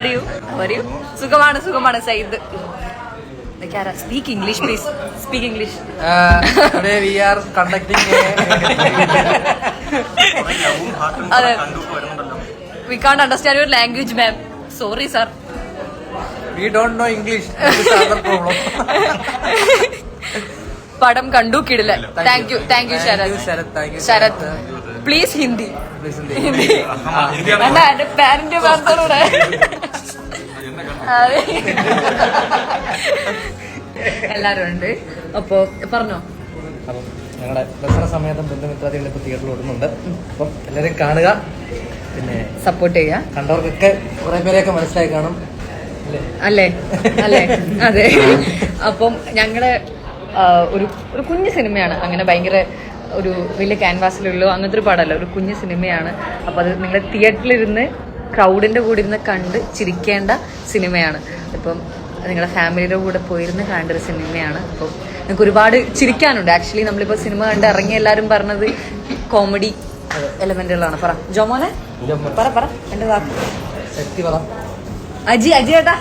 പറയൂ പറയൂ. സുഖമാണ് സുഖമാണ് Syed speak English please speak English today we are conducting a അതെ. വി കാണ്ട് understand your language ma'am sorry sir we don't know English. Other problem. പടം കണ്ടു കിടില thank you thank U Thank Sarath. you, Sarath. Please Hindi. Please Hindi. എന്റെ parent പറഞ്ഞൂടെ. എല്ലാരും ഉണ്ട് അപ്പോ പറഞ്ഞോ. ഞങ്ങളുടെ ദസറ സമയത്തും ബന്ധുമിത്രാദികൾ ഇപ്പൊ തിയേറ്ററിൽ ഓടുന്നുണ്ട്. അപ്പം എല്ലാവരും കാണുക. പിന്നെ സപ്പോർട്ട് ചെയ്യുക കണ്ടവർക്കൊക്കെ കുറെ പേരെയൊക്കെ മനസ്സിലായി കാണും. അല്ലേ? അല്ലേ? അല്ലേ? അതെ. അപ്പം ഞങ്ങളുടെ ഒരു ഒരു കുഞ്ഞു സിനിമയാണ്. അങ്ങനെ ഭയങ്കര ഒരു വലിയ ക്യാൻവാസിലുള്ളൂ അങ്ങനത്തെ ഒരു പടമല്ല ഒരു കുഞ്ഞു സിനിമയാണ്. അപ്പോൾ അത് നിങ്ങൾ തിയേറ്ററിലിരുന്ന് ക്രൗഡിന്റെ കൂടെ ഇരുന്ന് കണ്ട് ചിരിക്കേണ്ട സിനിമയാണ്. ഇപ്പം നിങ്ങളുടെ ഫാമിലിയുടെ കൂടെ പോയിരുന്ന് കാണേണ്ട ഒരു സിനിമയാണ്. അപ്പം നിങ്ങൾക്ക് ഒരുപാട് ചിരിക്കാനുണ്ട്. ആക്ച്വലി നമ്മളിപ്പോൾ സിനിമ കണ്ട് ഇറങ്ങി എല്ലാവരും പറഞ്ഞത് കോമഡി എലമെന്റുകളാണ് പറ. ജോമോനെ പറ പറ. എന്റെ വാക്ക്. ശക്തി പറ. അജി അജി ഏട്ടാ.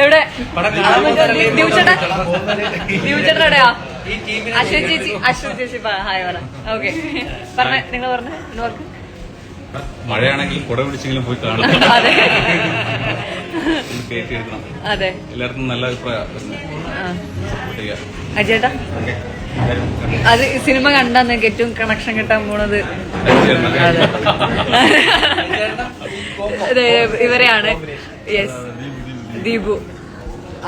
എവിടെ? ചേട്ടാ. ചേട്ടാ എവിടെയാ? അശ്വതി ചേച്ചി അശ്വതി ചേച്ചി ഹായ് പറ. ഓക്കെ. പറഞ്ഞ നിങ്ങൾ പറഞ്ഞു മഴയാണെങ്കിൽ കുട പിടിച്ചെങ്കിലും പോയി കാണും. അതെ. എല്ലാവർക്കും നല്ല അഭിപ്രായം. കണ്ടു. അത് സിനിമ കണ്ടാ നിങ്ങൾക്ക് ഏറ്റവും കണക്ഷൻ കിട്ടാൻ പോണത്. ഇവരെയാണ്. യെസ് ദീപു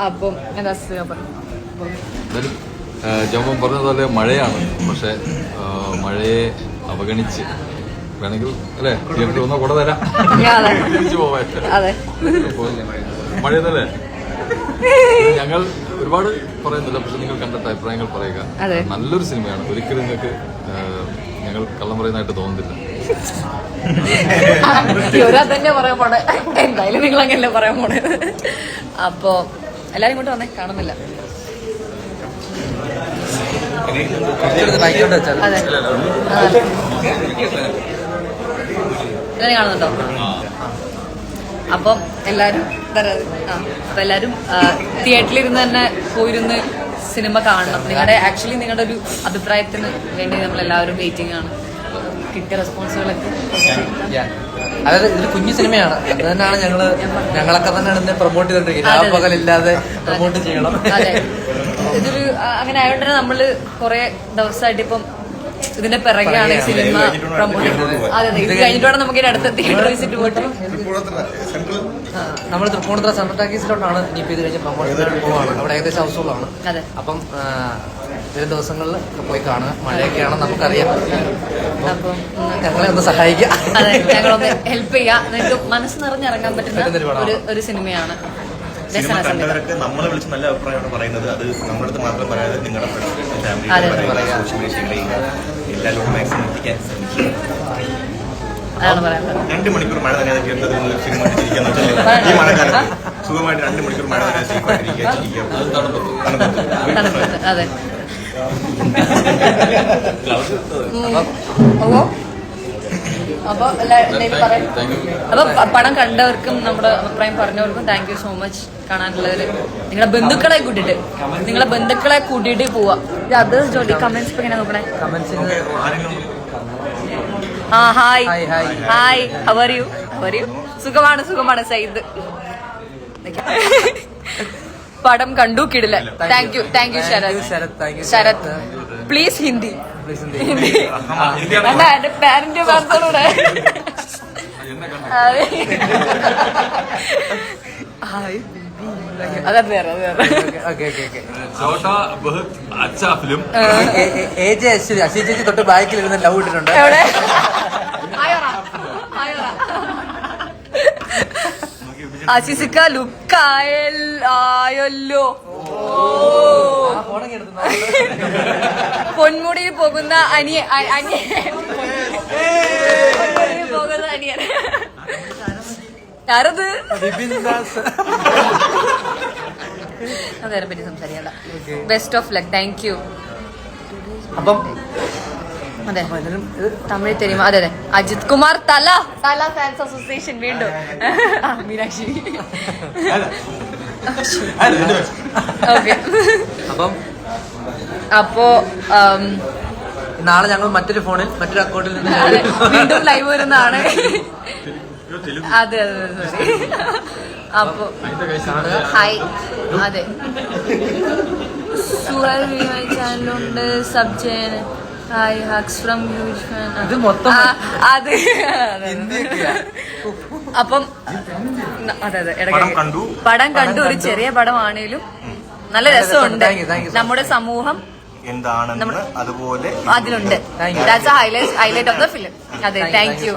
അപ്പം എന്താ ജോമോൻ പറഞ്ഞതുപോലെ മഴയാണ്. പക്ഷെ മഴയെ അവഗണിച്ച് വേണമെങ്കിൽ അല്ലേ? തിയേറ്ററിൽ വന്നാൽ കൂടെ തരാം. തിരിച്ചു പോവാൻ. അപ്പോൾ ഞങ്ങൾ ഒരുപാട് പറയുന്നില്ല പക്ഷെ നിങ്ങൾ കണ്ടിട്ട് അഭിപ്രായങ്ങൾ പറയുക. നല്ലൊരു സിനിമയാണ്. ഒരിക്കലും നിങ്ങൾക്ക് ഞങ്ങൾ കള്ളം പറയുന്നതായിട്ട് തോന്നുന്നില്ല. തന്നെ പറയാൻ പോണേ. എന്തായാലും നിങ്ങൾ അങ്ങനല്ലേ പറയാൻ പോണേ. അപ്പോ എല്ലാരും ഇങ്ങോട്ട് വന്നേ. കാണുന്നില്ല. എല്ലാരും കാണുന്നുണ്ടോ അപ്പം എല്ലാരും അപ്പൊ എല്ലാരും തിയേറ്ററിൽ ഇരുന്ന് തന്നെ പോയിരുന്ന് സിനിമ കാണണം നിങ്ങളുടെ ആക്ച്വലി നിങ്ങളുടെ ഒരു അഭിപ്രായത്തിന് വേണ്ടി നമ്മൾ എല്ലാവരും വെയിറ്റിംഗ് ആണ്. കിട്ടിയ റെസ്പോൺസുകളൊക്കെ. അതായത് ഇതൊരു കുഞ്ഞു സിനിമയാണ്. അത് തന്നെയാണ് ഞങ്ങൾ ഞങ്ങളൊക്കെ തന്നെയാണ് ഇതിനെ പ്രൊമോട്ട് ചെയ്തോണ്ടിരിക്കുന്നത്. ആ. പകലില്ലാതെ പ്രൊമോട്ട് ചെയ്യണം. ഇതൊരു അങ്ങനെ ആയതുകൊണ്ട് തന്നെ നമ്മൾ കുറെ ദിവസമായിട്ട് ഇപ്പം ഇതിന്റെ പിറകെയാണ് ഈ സിനിമ പ്രൊമോട്ട് അതെ അതെ. ഇത് കഴിഞ്ഞിട്ടാണ് നമുക്ക് ഇനി അടുത്ത തിയേറ്റർ വിസിറ്റ് പോയിട്ട് നമ്മൾ തൃപ്പൂണിത്തുറ സെൻട്രൽ ടാക്കീസിലോട്ടാണ് ഇനിയിപ്പോൾ ഇത് കഴിഞ്ഞ് പ്രൊമോഷനായിട്ട് പോവാണ്. അവിടെ ഏകദേശം ഹൗസ്ഫുള്ളാണ് അതെ. അപ്പം ചില ദിവസങ്ങളിൽ പോയി കാണുക. മഴയൊക്കെയാണ് നമുക്കറിയാം. അപ്പം ഞങ്ങളെ ഒന്ന് സഹായിക്കുക. അതെ ഞങ്ങളൊന്ന് ഹെൽപ്പ് ചെയ്യാം നിങ്ങൾക്ക് മനസ്സ് നിറഞ്ഞിറങ്ങാൻ പറ്റുന്ന ഒരു ഒരു സിനിമയാണ്. സിനിമ കണ്ടവരൊക്കെ നമ്മളെ വിളിച്ച് നല്ല അഭിപ്രായമാണ് പറയുന്നത്. അത് നമ്മുടെ അടുത്ത് മാത്രം പറയാതെ നിങ്ങളുടെ. ഫാമിലി സോഷ്യൽ മീഡിയയിലെയും എല്ലാവരും മാക്സിമം എത്തിക്കാൻ ശ്രമിക്കുക. രണ്ട് മണിക്കൂർ മഴ നനയാതെ സിനിമ കണ്ടിരിക്കാന്ന് വെച്ചാൽ ഈ മഴക്കാലത്ത് സുഖമായിട്ട് രണ്ട് മണിക്കൂർ മഴ നനയാതെ സേഫായിട്ടിരിക്കുക ചിരിക്കുക. തണുപ്പത്ത്. തണുപ്പത്ത്. അതെ ഉം. ഓ അപ്പൊ എല്ലാ- എന്തെങ്കിലും പറയാം. താങ്ക് യു അപ്പൊ പടം കണ്ടവർക്കും നമ്മുടെ അഭിപ്രായം പറഞ്ഞവർക്കും താങ്ക് യു സോ മച്ച് കാണാനുള്ളവര് നിങ്ങളെ ബന്ധുക്കളെ കൂട്ടിട്ട്. നിങ്ങളെ ബന്ധുക്കളെ കൂട്ടിയിട്ട് പോവാ. അതേഴ്സ് ജോലി കമന്റ്സ് ഇപ്പൊ എങ്ങനെ നോക്കണേ? കമന്റ്സ് ആരെങ്കിലും ആ hi hi, how are you how are you സുഖമാണ് സുഖമാണ് സൈദ് പടം കണ്ടു കിടില thank you thank you Sarath. Sarath. Please Hindi. എന്റെ പാരന്റ് പറഞ്ഞൂടെ ഹായ് അതത് വേറെ അത് വേറെ ഓക്കെ ഓക്കെ ഓക്കെ ചോട്ടാ ബഹുത് അച്ഛാ film A J Aswathi Aswathi ചേച്ചി തൊട്ട് ബാക്കിൽ ഇരുന്ന് ലവ് ഇട്ടിട്ടുണ്ട് ആശിസിക്ക ലുക്ക് ആയൽ ആയല്ലോ പൊന്മുടിയിൽ പോകുന്ന അനിയ അനിയ പോകുന്ന അനിയൻ ആരത് അതേറെ പറ്റി സംസാരിക്കണ്ട best of luck thank you അപ്പം അതെ. തമിഴ് തെരുമ അതെ അതെ. അജിത് കുമാർ തല. തല ഫാൻസ് അസോസിയേഷൻ വീണ്ടും. മീനാക്ഷി. ഓക്കെ. അപ്പം അപ്പോ നാളെ ഞങ്ങൾ മറ്റൊരു ഫോണിൽ മറ്റൊരു അക്കൗണ്ടിൽ നിന്ന് വീണ്ടും ലൈവ് വരുന്നതാണ്. അതെ അതെ സോറി അപ്പോ ഹായ് അതെ. സുഹൽ ചാനലുണ്ട് സബ് ചെയ്യാൻ ഹായ് ഹക്സ് ഫ്രം ഇത് മൊത്തം അത്? അപ്പം അതെ അതെ ഇടയ്ക്ക് പടം കണ്ടു. ഒരു ചെറിയ പടമാണേലും നല്ല രസമുണ്ട്. നമ്മുടെ സമൂഹം എന്താണെന്ന് അതുപോലെ അതിലുണ്ട്. That's highlight highlight of the film അതെ താങ്ക് യു.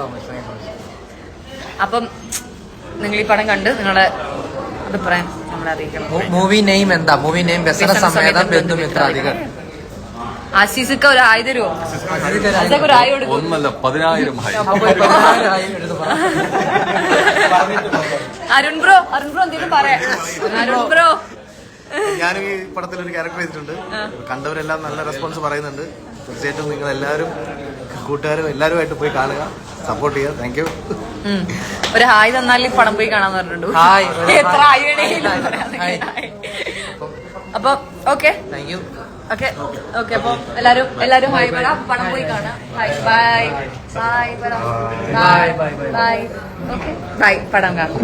അപ്പം നിങ്ങൾ ഈ പടം കണ്ട് നിങ്ങളെ അഭിപ്രായം നമ്മളെ അറിയിക്കണം. മൂവി നെയിം എന്താ? മൂവി നെയിം വ്യസന സമേതം ബന്ധുമിത്രാദികൾ. ആശീസിക്ക ഒരു ആയി തരുമോ ആശിക്ക് ഒരു ആയി കൊടുക്കും. ഒന്നല്ല പതിനായിരം ഹൈ അപ്പൊ ആയി എടുത്ത് പറ. അരുൺ ബ്രോ അരുൺ ബ്രോ എന്തെങ്കിലും പറയാം. അരുൺ ബ്രോ. ഞാനും ഈ പടത്തിൽ ഒരു ക്യാരക്ടർ ചെയ്തിട്ടുണ്ട്. കണ്ടവരെല്ലാം നല്ല റെസ്പോൺസ് പറയുന്നുണ്ട്. തീർച്ചയായിട്ടും നിങ്ങൾ എല്ലാവരും കൂട്ടുകാരും എല്ലാവരുമായിട്ട് പോയി കാണുക. സപ്പോർട്ട് ചെയ്യുക. താങ്ക് യു ഒരു ഹായ് തന്നാൽ ഈ പടം പോയി കാണാൻ പറഞ്ഞിട്ടുണ്ട്. ഹായ്, എത്ര hi. Hi hi. Hi. Hi. അപ്പൊ okay thank you okay. Okay. അപ്പൊ എല്ലാരും എല്ലാരും ഹായ് പറ പടം പോയി കാണാം. Hi bye. ബൈ പറ bye. Bye. Bye. Okay. Bye. പടം കാണാം.